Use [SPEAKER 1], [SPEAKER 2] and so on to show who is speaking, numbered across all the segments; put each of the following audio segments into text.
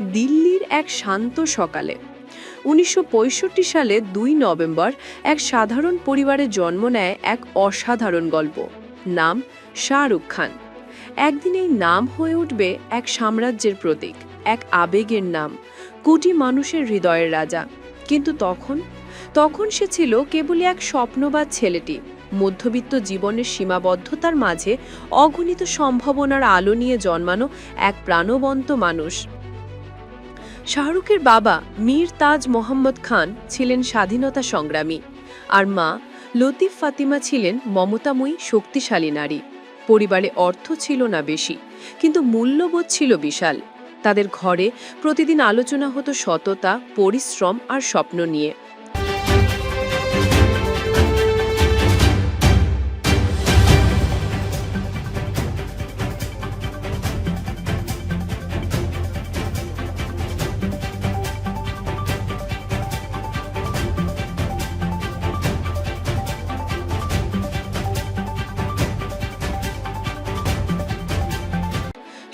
[SPEAKER 1] দিল্লির এক শান্ত সকালে। উনিশশো পঁয়ষট্টি সালে দুই নভেম্বর এক সাধারণ পরিবারে জন্ম নেয় এক অসাধারণ গল্প। নাম শাহরুখ খান। একদিন এই নাম হয়ে উঠবে এক সাম্রাজ্যের প্রতীক, এক আবেগের নাম, কোটি মানুষের হৃদয়ের রাজা। কিন্তু তখন তখন সে ছিল কেবলই এক স্বপ্নবাদ ছেলেটি। মধ্যবিত্ত জীবনের সীমাবদ্ধতার মাঝে অগণিত সম্ভাবনার আলো নিয়ে জন্মানো এক প্রাণবন্ত মানুষ। শাহরুখের বাবা মীর তাজ মোহাম্মদ খান ছিলেন স্বাধীনতা সংগ্রামী। আর মা লতিফ ফাতিমা ছিলেন মমতাময়ী, শক্তিশালী নারী। পরিবারে অর্থ ছিল না বেশি, কিন্তু মূল্যবোধ ছিল বিশাল। তাদের ঘরে প্রতিদিন আলোচনা হতো সততা, পরিশ্রম আর স্বপ্ন নিয়ে।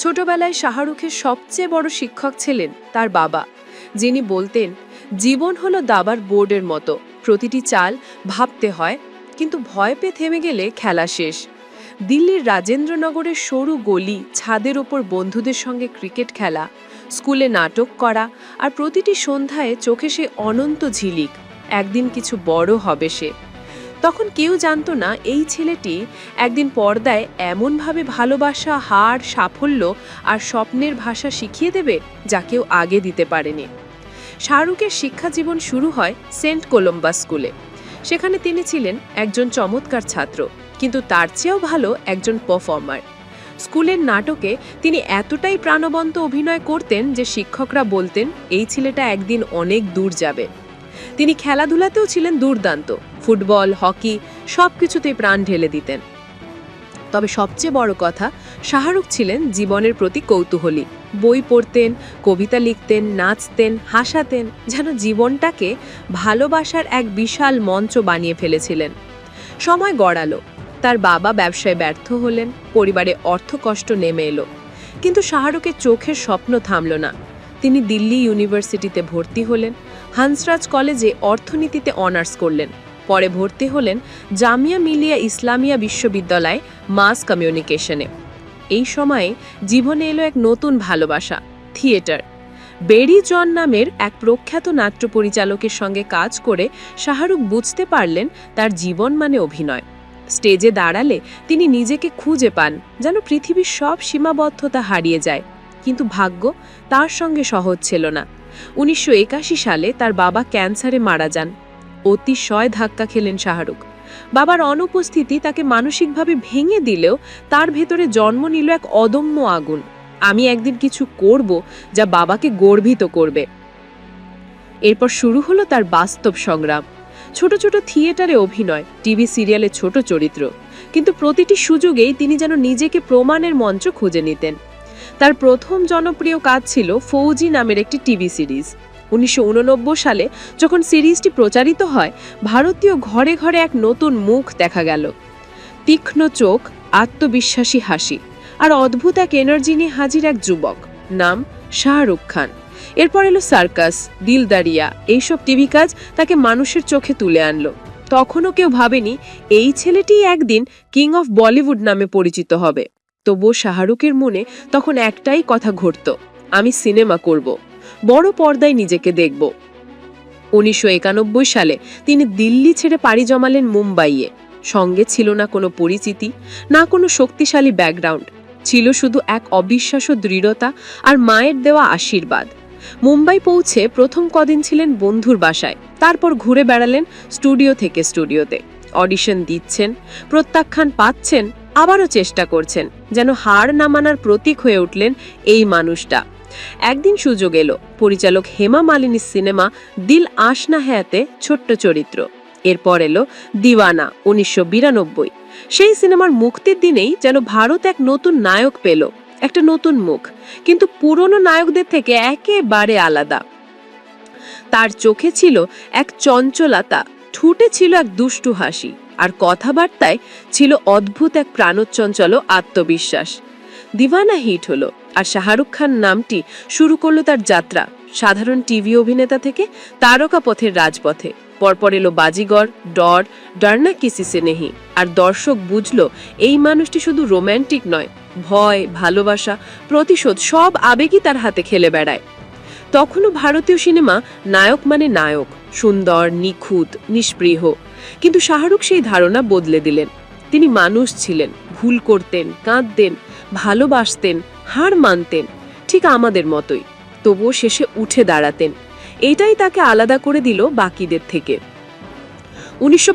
[SPEAKER 1] ছোটবেলায় শাহরুখের সবচেয়ে বড় শিক্ষক ছিলেন তার বাবা, যিনি বলতেন, জীবন হলো দাবার বোর্ডের মতো, প্রতিটি চাল ভাবতে হয়, কিন্তু ভয় পেয়ে থেমে গেলে খেলা শেষ। দিল্লির রাজেন্দ্রনগরের সরু গলি, ছাদের ওপর বন্ধুদের সঙ্গে ক্রিকেট খেলা, স্কুলে নাটক করা, আর প্রতিটি সন্ধ্যায় চোখে সে অনন্ত ঝিলিক, একদিন কিছু বড় হবে সে। তখন কেউ জানতো না এই ছেলেটি একদিন পর্দায় এমনভাবে ভালোবাসা, হার, সাফল্য আর স্বপ্নের ভাষা শিখিয়ে দেবে যা কেউ আগে দিতে পারেনি। শাহরুখের শিক্ষা জীবন শুরু হয় সেন্ট কোলম্বাস স্কুলে। সেখানে তিনি ছিলেন একজন চমৎকার ছাত্র, কিন্তু তার চেয়েও ভালো একজন পারফর্মার। স্কুলের নাটকে তিনি এতটাই প্রাণবন্ত অভিনয় করতেন যে শিক্ষকরা বলতেন, এই ছেলেটা একদিন অনেক দূর যাবে। তিনি খেলাধুলাতেও ছিলেন দুর্দান্ত। ফুটবল, হকি সব কিছুতেই প্রাণ ঢেলে দিতেন। তবে সবচেয়ে বড় কথা, শাহরুখ ছিলেন জীবনের প্রতি কৌতূহলী। বই পড়তেন, কবিতা লিখতেন, নাচতেন, হাসাতেন, যেন জীবনটাকে ভালোবাসার এক বিশাল মঞ্চ বানিয়ে ফেলেছিলেন। সময় গড়ালো, তার বাবা ব্যবসায় ব্যর্থ হলেন, পরিবারে অর্থকষ্ট নেমে এলো। কিন্তু শাহরুখের চোখের স্বপ্ন থামল না। তিনি দিল্লি ইউনিভার্সিটিতে ভর্তি হলেন হান্সরাজ কলেজে অর্থনীতিতে অনার্স করলেন। পরে ভর্তি হলেন জামিয়া মিলিয়া ইসলামিয়া বিশ্ববিদ্যালয় মাস কমিউনিকেশনে। এই সময়ে জীবনে এলো এক নতুন ভালোবাসা, থিয়েটার। বেরি জন নামের এক প্রখ্যাত নাট্য পরিচালকের সঙ্গে কাজ করে শাহরুখ বুঝতে পারলেন তার জীবন মানে অভিনয়। স্টেজে দাঁড়ালে তিনি নিজেকে খুঁজে পান, যেন পৃথিবীর সব সীমাবদ্ধতা হারিয়ে যায়। কিন্তু ভাগ্য তার সঙ্গে সহজ ছিল না। উনিশশো একাশি সালে তার বাবা ক্যান্সারে মারা যান। অতিশয় ধাক্কা খেলেন শাহরুখ। বাবার অনুপস্থিতি তাকে মানসিকভাবে ভেঙে দিলেও তার ভেতরে জন্ম নিল এক অদম্য আগুন। আমি একদিন কিছু করব যা বাবাকে গর্বিত করবে। এরপর শুরু হলো তার বাস্তব সংগ্রাম। ছোট ছোট থিয়েটারে অভিনয়, টিভি সিরিয়ালে ছোট চরিত্র। কিন্তু প্রতিটি সুযোগেই তিনি যেন নিজেকে প্রমাণের মঞ্চ খুঁজে নিতেন। তার প্রথম জনপ্রিয় কাজ ছিল ফৌজি নামের একটি টিভি সিরিজ। উনিশশো উন নব্বই সালে যখন সিরিজটি প্রচারিত হয়, ভারতীয় ঘরে ঘরে এক নতুন মুখ দেখা গেল। তীক্ষ্ণ চোখ, আত্মবিশ্বাসী হাসি আর অদ্ভুত এক এনার্জি নিয়ে হাজির এক যুবক। নাম শাহরুখ খান। এরপর এলো সার্কাস, দিলদারিয়া, এইসব টিভি কাজ তাকে মানুষের চোখে তুলে আনলো। তখনও কেউ ভাবেনি, এই ছেলেটি একদিন কিং অফ বলিউড নামে পরিচিত হবে। তবুও শাহরুখের মনে তখন একটাই কথা ঘটত, আমি সিনেমা করব, বড় পর্দায় নিজেকে দেখব। উনিশশো একানব্বই সালে তিনি দিল্লি ছেড়ে পাড়ি জমালেন মুম্বাইয়ে। সঙ্গে ছিল না কোনো পরিচিতি, না কোনো শক্তিশালী ব্যাকগ্রাউন্ড, ছিল শুধু এক অবিশ্বাস্য দৃঢ়তা আর মায়ের দেওয়া আশীর্বাদ। মুম্বাই পৌঁছে প্রথম কদিন ছিলেন বন্ধুর বাসায়, তারপর ঘুরে বেড়ালেন স্টুডিও থেকে স্টুডিওতে। অডিশন দিচ্ছেন, প্রত্যাখ্যান পাচ্ছেন আবারও চেষ্টা করছেন যেন হার না মানার প্রতীক হয়ে উঠলেন এই মানুষটা। একদিন সুযোগ এলো, পরিচালক হেমা মালিনীর সিনেমা দিল আশনা হ্যাতে ছোট্ট চরিত্র। এরপর এলো দিওয়ানা, উনিশশো বিরানব্বই। সেই সিনেমার মুক্তির দিনেই যেন ভারত এক নতুন নায়ক পেল, একটা নতুন মুখ। কিন্তু পুরনো নায়কদের থেকে একেবারে আলাদা। তার চোখে ছিল এক চঞ্চলতা ঠুটে ছিল এক দুষ্টু হাসি, আর কথাবার্তায় ছিল অদ্ভুত এক প্রাণোচ্চঞ্চল আত্মবিশ্বাস। দিওয়ানা হিট হলো, আর শাহরুখ খান নামটি শুরু করল তার যাত্রা, সাধারণ টিভি অভিনেতা থেকে তারকা পথের রাজপথে। পরপর এলো বাজিগর, ডর, ডারনা কিসি নেহি আর দর্শক বুঝলো, এই মানুষটি শুধু রোম্যান্টিক নয়, ভয়, ভালোবাসা, প্রতিশোধ সব আবেগই তার হাতে খেলে বেড়ায়। তখনও ভারতীয় সিনেমা নায়ক মানে নায়ক। সুন্দর, নিখুঁত, নিষ্পৃহ। কিন্তু শাহরুখ সেই ধারণা বদলে দিলেন। তিনি মানুষ ছিলেন, ভুল করতেন, কাঁদতেন, ভালোবাসতেন, হার মানতেন, ঠিক আমাদের মতোই। তবুও শেষে উঠে দাঁড়াতেন। এটাই তাকে আলাদা করে দিল বাকিদের থেকে। উনিশশো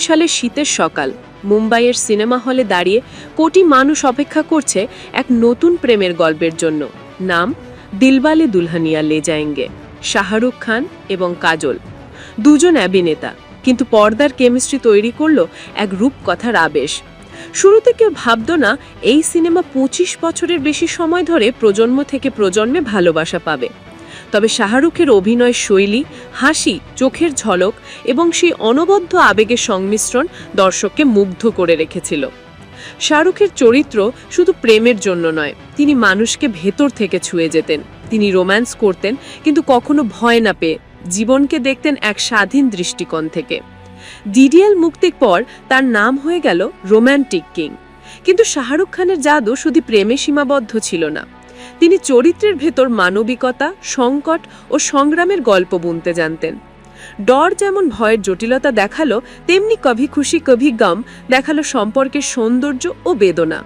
[SPEAKER 1] সালে শীতের সকাল, মুম্বাইয়ের সিনেমা হলে দাঁড়িয়ে কোটি মানুষ অপেক্ষা করছে এক নতুন প্রেমের গল্পের জন্য। নাম দিলবালে দুলহানিয়া লে যায়েঙ্গে শাহরুখ খান এবং কাজল। দুজন অভিনেতা, কিন্তু পর্দার কেমিস্ট্রি তৈরি করল এক রূপকথার আবেশ। শুরুতে কেউ ভাবতো না, এই সিনেমা পঁচিশ বছরের বেশি সময় ধরে প্রজন্ম থেকে প্রজন্মে ভালোবাসা পাবে। তবে শাহরুখের অভিনয় শৈলী, হাসি, চোখের ঝলক এবং সেই অনবদ্য আবেগের সংমিশ্রণ দর্শককে মুগ্ধ করে রেখেছিল। শাহরুখের চরিত্র শুধু প্রেমের জন্য নয়, তিনি মানুষকে ভেতর থেকে ছুঁয়ে যেতেন। তিনি রোম্যান্স করতেন, কিন্তু কখনো ভয় না পেয়ে জীবনকে দেখতেন এক স্বাধীন দৃষ্টিকোণ থেকে। ডিডিএল মুক্তির পর তার নাম হয়ে গেল রোম্যান্টিক কিং। কিন্তু শাহরুখ খানের জাদু শুধু প্রেমে সীমাবদ্ধ ছিল না। তিনি চরিত্রের ভেতর মানবিকতা, সংকট ও সংগ্রামের গল্প বুনতে জানতেন। ডর যেমন ভয়ের জটিলতা দেখাল, তেমনি কভি খুশি কভি গম দেখাল সম্পর্কের সৌন্দর্য ও বেদনা।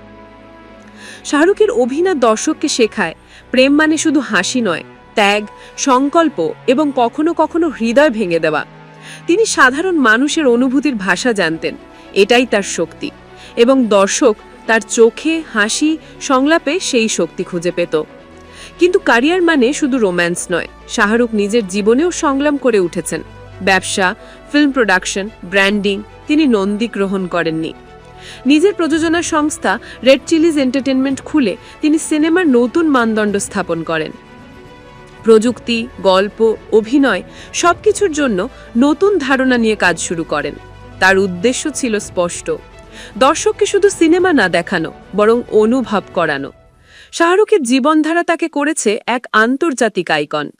[SPEAKER 1] শাহরুখের অভিনয় দর্শককে শেখায় প্রেম মানে শুধু হাসি নয়, ত্যাগ, সংকল্প এবং কখনো কখনো হৃদয় ভেঙে দেওয়া। তিনি সাধারণ মানুষের অনুভূতির ভাষা জানতেন, এটাই তার শক্তি। এবং দর্শক তার চোখে হাসি, সংলাপে সেই শক্তি খুঁজে পেত। কিন্তু ক্যারিয়ার মানে শুধু রোম্যান্স নয়, শাহরুখ নিজের জীবনেও সংগ্রাম করে উঠেছেন। ব্যবসা, ফিল্ম প্রোডাকশন, ব্র্যান্ডিং তিনি নন্দী গ্রহণ করেননি। নিজের প্রযোজনা সংস্থা রেড চিলিজ এন্টারটেনমেন্ট খুলে তিনি সিনেমার নতুন মানদণ্ড স্থাপন করেন। প্রযুক্তি, গল্প, অভিনয় সবকিছুর জন্য নতুন ধারণা নিয়ে কাজ শুরু করেন। তার উদ্দেশ্য ছিল স্পষ্ট। দর্শককে শুধু সিনেমা না দেখানো, বরং অনুভব করানো। শাহরুখের জীবনধারা তাকে করেছে এক আন্তর্জাতিক আইকন।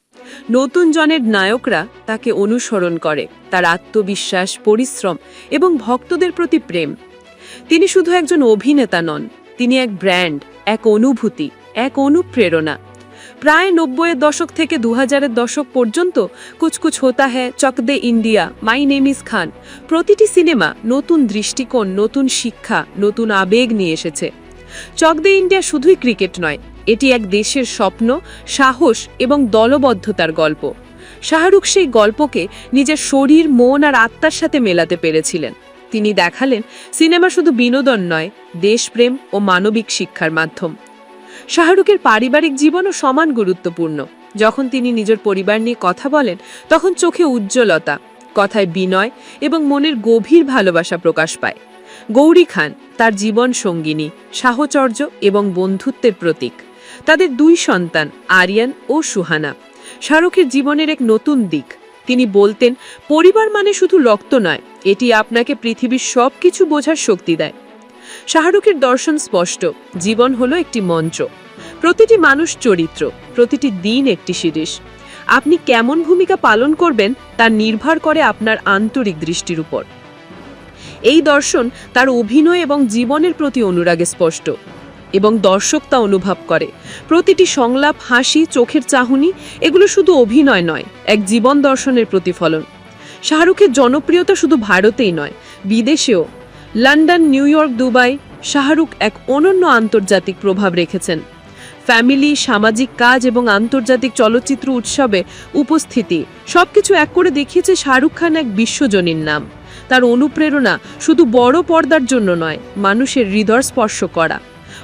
[SPEAKER 1] নতুন জনের নায়করা তাকে অনুসরণ করে। তার আত্মবিশ্বাস, পরিশ্রম এবং ভক্তদের প্রতি প্রেম তিনি শুধু একজন অভিনেতা নন, তিনি এক ব্র্যান্ড, এক অনুভূতি, এক অনুপ্রেরণা। প্রায় নব্বইয়ের দশক থেকে দু হাজারের দশক পর্যন্ত Kuch Kuch Hota Hai, Chak De India, my name is Khan, প্রতিটি সিনেমা নতুন দৃষ্টিকোণ, নতুন শিক্ষা, নতুন আবেগ নিয়ে এসেছে। চক দে ইন্ডিয়া শুধুই ক্রিকেট নয়, এটি এক দেশের স্বপ্ন, সাহস এবং দলবদ্ধতার গল্প। শাহরুখ সেই গল্পকে নিজের শরীর, মন আর আত্মার সাথে মেলাতে পেরেছিলেন। তিনি দেখালেন, সিনেমা শুধু বিনোদন নয়, দেশপ্রেম ও মানবিক শিক্ষার মাধ্যম। শাহরুখের পারিবারিক জীবনও সমান গুরুত্বপূর্ণ। যখন তিনি নিজের পরিবার নিয়ে কথা বলেন, তখন চোখে উজ্জ্বলতা, কথায় বিনয় এবং মনের গভীর ভালোবাসা প্রকাশ পায়। গৌরী খান, তার জীবন সঙ্গিনী, সাহচর্য এবং বন্ধুত্বের প্রতীক। তাদের দুই সন্তান, আরিয়ান ও সুহানা। শাহরুখের জীবনের এক নতুন দিক। তিনি বলতেন, পরিবার মানে শুধু রক্ত নয় এটি আপনাকে পৃথিবীর সব কিছু বোঝার শক্তি দেয়। শাহরুখের দর্শন স্পষ্ট, জীবন হলো একটি মঞ্চ প্রতিটি মানুষ চরিত্র, প্রতিটি দিন একটি শিরিষ। আপনি কেমন ভূমিকা পালন করবেন তা নির্ভর করে আপনার আন্তরিক দৃষ্টির উপর। এই দর্শন তার অভিনয় এবং জীবনের প্রতি অনুরাগে স্পষ্ট এবং দর্শক তা অনুভব করে। প্রতিটি সংলাপ, হাসি, চোখের চাহনি, এগুলো শুধু অভিনয় নয়, এক জীবন দর্শনের প্রতিফলন। শাহরুখের জনপ্রিয়তা শুধু ভারতেই নয়, বিদেশেও। London, New York, Dubai, Shahrukh এক অনন্য আন্তর্জাতিক প্রভাব রেখেছেন। ফ্যামিলি, সামাজিক কাজ এবং আন্তর্জাতিক চলচ্চিত্র উৎসবে উপস্থিতি সবকিছু এক করে দেখিয়েছে শাহরুখ খান এক বিশ্বজনীন নাম। তার অনুপ্রেরণা শুধু বড় পর্দার জন্য নয়, মানুষের হৃদয় স্পর্শ করা।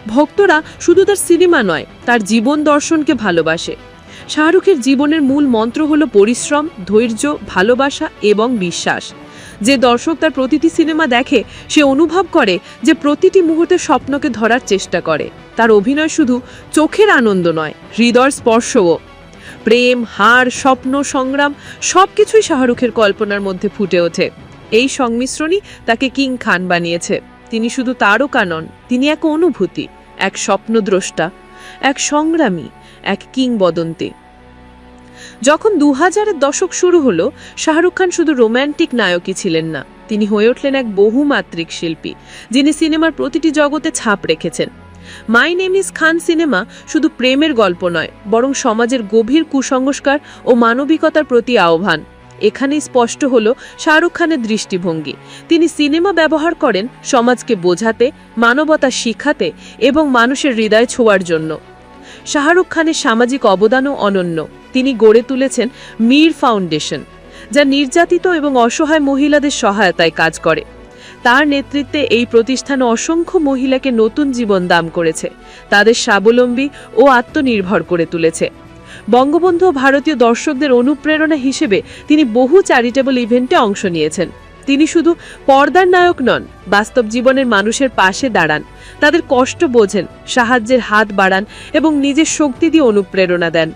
[SPEAKER 1] ভক্তরা শুধু তার সিনেমা নয়, তার জীবন দর্শনকে ভালোবাসে। শাহরুখের জীবনের মূল মন্ত্র হল পরিশ্রম, ধৈর্য, ভালোবাসা এবং বিশ্বাস। যে দর্শক তার প্রতিটি সিনেমা দেখে, সে অনুভব করে যে প্রতিটি মুহূর্তে স্বপ্নকে ধরার চেষ্টা করে। তার অভিনয় শুধু চোখের আনন্দ নয় হৃদয় স্পর্শও। প্রেম, হার, স্বপ্ন, সংগ্রাম সবকিছুই শাহরুখের কল্পনার মধ্যে ফুটে ওঠে। এই সংমিশ্রণই তাকে কিং খান বানিয়েছে। তিনি শুধু তারকা নন, তিনি এক অনুভূতি, এক স্বপ্নদ্রষ্টা। এক সংগ্রামী, এক কিংবদন্তি। যখন দু হাজারের দশক শুরু হলো, শাহরুখ খান শুধু রোম্যান্টিক নায়কই ছিলেন না, তিনি হয়ে উঠলেন এক বহুমাত্রিক শিল্পী, যিনি সিনেমার প্রতিটি জগতে ছাপ রেখেছেন। মাই নেম ইজ খান সিনেমা শুধু প্রেমের গল্প নয়, বরং সমাজের গভীর কুসংস্কার ও মানবিকতার প্রতি আহ্বান। এখানেই স্পষ্ট হলো শাহরুখ খানের দৃষ্টিভঙ্গি। তিনি সিনেমা ব্যবহার করেন সমাজকে বোঝাতে, মানবতা শিখাতে এবং মানুষের হৃদয় ছোঁয়ার জন্য। শাহরুখ খানের সামাজিক অবদানও অনন্য। তিনি গড়ে তুলেছেন মীর ফাউন্ডেশন, যা নির্যাতিত এবং অসহায় মহিলাদের সহায়তায় কাজ করে। তার নেতৃত্বে এই প্রতিষ্ঠান অসংখ্য মহিলাকে নতুন জীবন দান করেছে। তাদের স্বাবলম্বী ও আত্মনির্ভর করে তুলেছে। বঙ্গবন্ধু ভারতীয় দর্শকদের অনুপ্রেরণা হিসেবে তিনি বহু চ্যারিটেবল ইভেন্টে অংশ নিয়েছেন। তিনি শুধু পর্দার নায়ক নন, বাস্তব জীবনের মানুষের পাশে দাঁড়ান। তাদের কষ্ট বোঝেন, সাহায্যের হাত বাড়ান এবং নিজের শক্তি দিয়ে অনুপ্রেরণা দেন।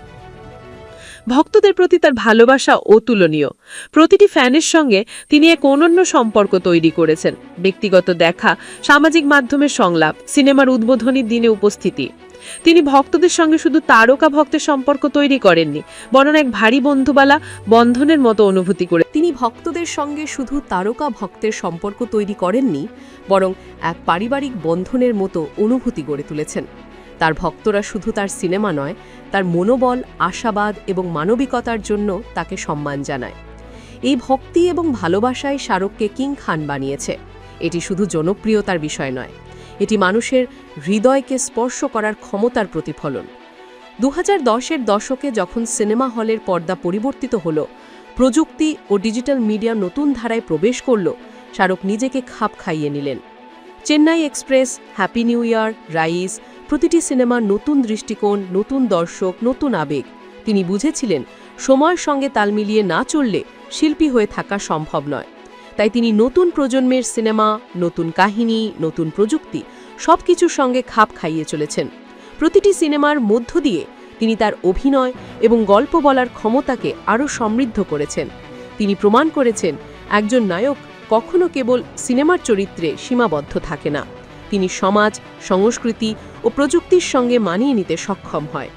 [SPEAKER 1] ভক্তদের প্রতি তার ভালোবাসা অতুলনীয় প্রতিটি ফ্যানের সঙ্গে তিনি এক অনন্য সম্পর্ক তৈরি করেছেন। ব্যক্তিগত দেখা, সামাজিক মাধ্যমের সংলাপ, সিনেমার উদ্বোধনীর দিনে উপস্থিতি। তিনি ভক্তদের সঙ্গে শুধু তারকা ভক্তের সম্পর্ক তৈরি করেননি, বরং এক ভারী বন্ধুবালা, বন্ধনের মতো অনুভূতি করে।
[SPEAKER 2] তিনি ভক্তদের সঙ্গে শুধু তারকা ভক্তের সম্পর্ক তৈরি করেননি, বরং এক পারিবারিক বন্ধনের মতো অনুভূতি গড়ে তুলেছেন। তার ভক্তরা শুধু তার সিনেমা নয়, তার মনোবল, আশাবাদ এবং মানবিকতার জন্য তাকে সম্মান জানায়। এই ভক্তি এবং ভালোবাসায় শাহরুখকে কিং খান বানিয়েছে। এটি শুধু জনপ্রিয়তার বিষয় নয়, এটি মানুষের হৃদয়কে স্পর্শ করার ক্ষমতার প্রতিফলন। দু হাজার দশকে যখন সিনেমা হলের পর্দা পরিবর্তিত হল, প্রযুক্তি ও ডিজিটাল মিডিয়া নতুন ধারায় প্রবেশ করল, শাহরুখ নিজেকে খাপ খাইয়ে নিলেন। Chennai Express, Happy New Year, Raees প্রতিটি সিনেমার নতুন দৃষ্টিকোণ, নতুন দর্শক, নতুন আবেগ। তিনি বুঝেছিলেন, সময়ের সঙ্গে তাল মিলিয়ে না চললে শিল্পী হয়ে থাকা সম্ভব নয়। তাই তিনি নতুন প্রজন্মের সিনেমা, নতুন কাহিনী, নতুন প্রযুক্তি সবকিছুর সঙ্গে খাপ খাইয়ে চলেছেন। প্রতিটি সিনেমার মধ্য দিয়ে তিনি তার অভিনয় এবং গল্প বলার ক্ষমতাকে আরও সমৃদ্ধ করেছেন। তিনি প্রমাণ করেছেন, একজন নায়ক কখনো কেবল সিনেমার চরিত্রে সীমাবদ্ধ থাকে না। তিনি সমাজ, সংস্কৃতি ও প্রযুক্তির সঙ্গে মানিয়ে নিতে সক্ষম হয়।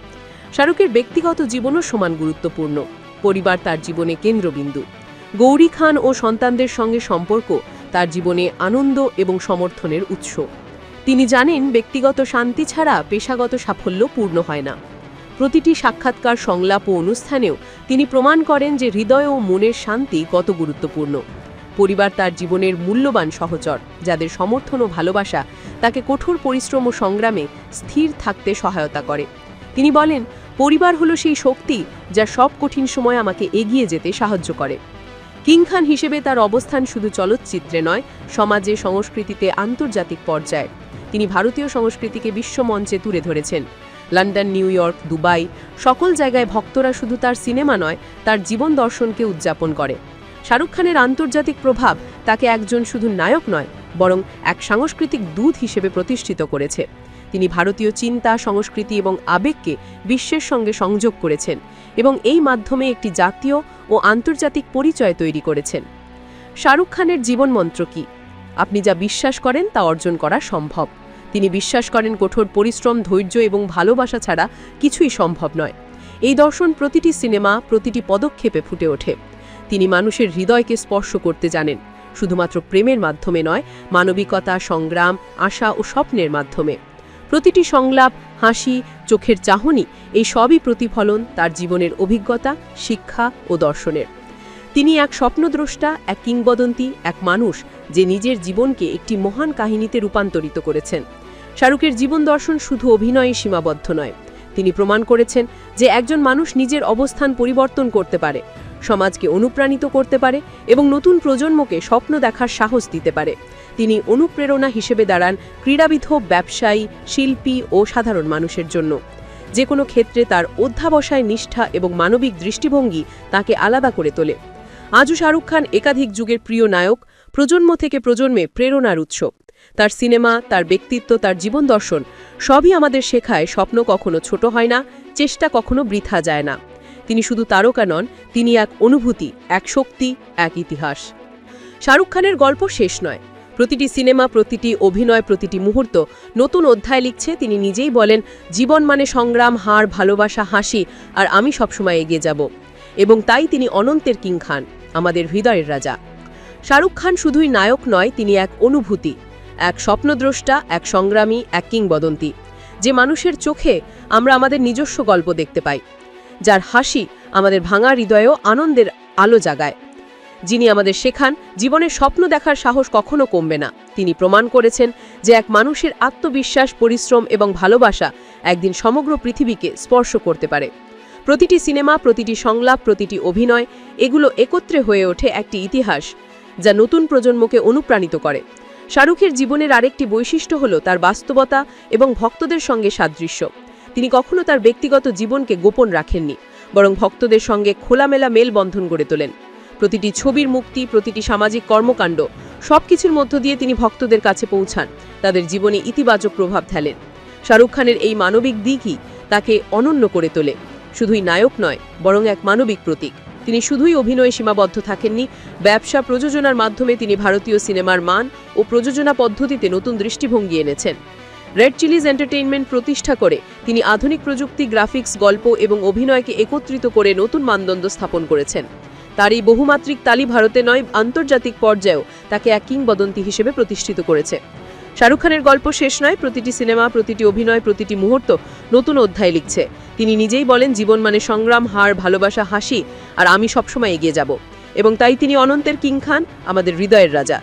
[SPEAKER 2] শাহরুখের ব্যক্তিগত জীবনও সমান গুরুত্বপূর্ণ। পরিবার তার জীবনে কেন্দ্রবিন্দু। গৌরী খান ও সন্তানদের সঙ্গে সম্পর্ক তার জীবনে আনন্দ এবং সমর্থনের উৎস। তিনি জানেন, ব্যক্তিগত শান্তি ছাড়া পেশাগত সাফল্য পূর্ণ হয় না। প্রতিটি সাক্ষাৎকার, সংলাপ ও অনুষ্ঠানেও তিনি প্রমাণ করেন যে হৃদয় ও মনের শান্তি কত গুরুত্বপূর্ণ। পরিবার তার জীবনের মূল্যবান সহচর, যাদের সমর্থন ও ভালোবাসা তাকে কঠোর পরিশ্রম ও সংগ্রামে স্থির থাকতে সহায়তা করে। তিনি বলেন, পরিবার হলো সেই শক্তি যা সব কঠিন সময় আমাকে এগিয়ে যেতে সাহায্য করে। কিং খান হিসেবে তার অবস্থান শুধু চলচ্চিত্রে নয়, সমাজে, সংস্কৃতিতে আন্তর্জাতিক পর্যায়ে। তিনি ভারতীয় সংস্কৃতিকে বিশ্বমঞ্চে তুলে ধরেছেন। লন্ডন, নিউ ইয়র্ক, দুবাই, সকল জায়গায় ভক্তরা শুধু তার সিনেমা নয়, তার জীবন দর্শনকে উদযাপন করে। শাহরুখ খানের আন্তর্জাতিক প্রভাব তাকে একজন শুধু নায়ক নয়, বরং এক সাংস্কৃতিক দূত হিসেবে প্রতিষ্ঠিত করেছে। তিনি ভারতীয় চিন্তা, সংস্কৃতি এবং আবেগকে বিশ্বের সঙ্গে সংযোগ করেছেন এবং এই মাধ্যমে একটি জাতীয় ও আন্তর্জাতিক পরিচয় তৈরি করেছেন। শাহরুখ খানের জীবন মন্ত্র কি? আপনি যা বিশ্বাস করেন তা অর্জন করা সম্ভব। তিনি বিশ্বাস করেন কঠোর পরিশ্রম, ধৈর্য এবং ভালোবাসা ছাড়া কিছুই সম্ভব নয়। এই দর্শন প্রতিটি সিনেমা, প্রতিটি পদক্ষেপে ফুটে ওঠে। তিনি মানুষের হৃদয়কে স্পর্শ করতে জানেন, শুধুমাত্র প্রেমের মাধ্যমে নয়, মানবিকতা, সংগ্রাম, আশা ও স্বপ্নের মাধ্যমে। প্রতিটি সংলাপ, হাসি, চোখের চাহনি, এই সবই প্রতিফলন তার জীবনের অভিজ্ঞতা, শিক্ষা ও দর্শনের। তিনি এক স্বপ্নদ্রষ্টা, এক কিংবদন্তি, এক মানুষ, যে নিজের জীবনকে একটি মহান কাহিনীতে রূপান্তরিত করেছেন। শাহরুখের জীবন দর্শন শুধু অভিনয়ে সীমাবদ্ধ নয়। তিনি প্রমাণ করেছেন যে একজন মানুষ নিজের অবস্থান পরিবর্তন করতে পারে সমাজকে অনুপ্রাণিত করতে পারে এবং নতুন প্রজন্মকে স্বপ্ন দেখার সাহস দিতে পারে। তিনি অনুপ্রেরণা হিসেবে দাঁড়ান ক্রীড়াবিদ ব্যবসায়ী, শিল্পী ও সাধারণ মানুষের জন্য। যে কোনো ক্ষেত্রে তার অধ্যাবসায় নিষ্ঠা এবং মানবিক দৃষ্টিভঙ্গি তাকে আলাদা করে তোলে। আজও শাহরুখ খান একাধিক যুগের প্রিয় নায়ক, প্রজন্ম থেকে প্রজন্মে প্রেরণার উৎস। তার সিনেমা, তার ব্যক্তিত্ব, তার জীবন দর্শন সবই আমাদের শেখায় স্বপ্ন কখনো ছোট হয় না, চেষ্টা কখনো বৃথা যায় না। তিনি শুধু তারকা নন, তিনি এক অনুভূতি, এক শক্তি, এক ইতিহাস। শাহরুখ খানের গল্প শেষ নয়। প্রতিটি সিনেমা, প্রতিটি অভিনয়, প্রতিটি মুহূর্ত নতুন অধ্যায় লিখছে, তিনি নিজেই বলেন, জীবন মানে সংগ্রাম, হার, ভালোবাসা, হাসি, আর আমি সবসময় এগিয়ে যাব। এবং তাই তিনি অনন্তের কিং খান, আমাদের হৃদয়ের রাজা। শাহরুখ খান শুধুই নায়ক নয়, তিনি এক অনুভূতি, এক স্বপ্নদ্রষ্টা, এক সংগ্রামী, এক কিংবদন্তি। যে মানুষের চোখে আমরা আমাদের নিজস্ব গল্প দেখতে পাই। যার হাসি আমাদের ভাঙা হৃদয়েও আনন্দের আলো জাগায়। যিনি আমাদের শেখান, জীবনের স্বপ্ন দেখার সাহস কখনো কমবে না। তিনি প্রমাণ করেছেন যে এক মানুষের আত্মবিশ্বাস, পরিশ্রম এবং ভালোবাসা একদিন সমগ্র পৃথিবীকে স্পর্শ করতে পারে। প্রতিটি সিনেমা, প্রতিটি সংলাপ, প্রতিটি অভিনয় এগুলো একত্রে হয়ে ওঠে একটি ইতিহাস যা নতুন প্রজন্মকে অনুপ্রাণিত করে। শাহরুখের জীবনের আরেকটি বৈশিষ্ট্য হল তার বাস্তবতা এবং ভক্তদের সঙ্গে সাদৃশ্য। তিনি কখনো তার ব্যক্তিগত জীবনকে গোপন রাখেননি, বরং ভক্তদের সঙ্গে খোলামেলা মেলবন্ধন গড়ে তোলেন। প্রতিটি ছবির মুক্তি, প্রতিটি সামাজিক কর্মকাণ্ড, সবকিছুর মধ্য দিয়ে তিনি ভক্তদের কাছে পৌঁছান, তাদের জীবনে ইতিবাচক প্রভাব ফেলেন শাহরুখ খানের এই মানবিক দিকই তাকে অনন্য করে তোলে। শুধুই নায়ক নয়, বরং এক মানবিক প্রতীক। তিনি শুধুই অভিনয়ে সীমাবদ্ধ থাকেননি, ব্যবসা প্রযোজনার মাধ্যমে তিনি ভারতীয় সিনেমার মান ও প্রযোজনা পদ্ধতিতে নতুন দৃষ্টিভঙ্গি এনেছেন। রেড চিলিজ এন্টারটেইনমেন্ট প্রতিষ্ঠা করে। তিনি আধুনিক প্রযুক্তি, গ্রাফিক্স, গল্প এবং অভিনয়কে একত্রিত করে নতুন মানদণ্ড স্থাপন করেছেন। তার এই বহুমাত্রিক তালি ভারতে নয়, আন্তর্জাতিক পর্যায়েও তাকে এক কিংবদন্তি হিসেবে প্রতিষ্ঠিত করেছে। শাহরুখ খানের গল্প শেষ নয়, প্রতিটি সিনেমা, প্রতিটি অভিনয়, প্রতিটি মুহূর্ত নতুন অধ্যায় লিখছে। তিনি নিজেই বলেন, জীবন মানে সংগ্রাম, হার, ভালোবাসা, হাসি, আর আমি সবসময় এগিয়ে যাব। এবং তাই তিনি অনন্তের কিং খান, আমাদের হৃদয়ের রাজা।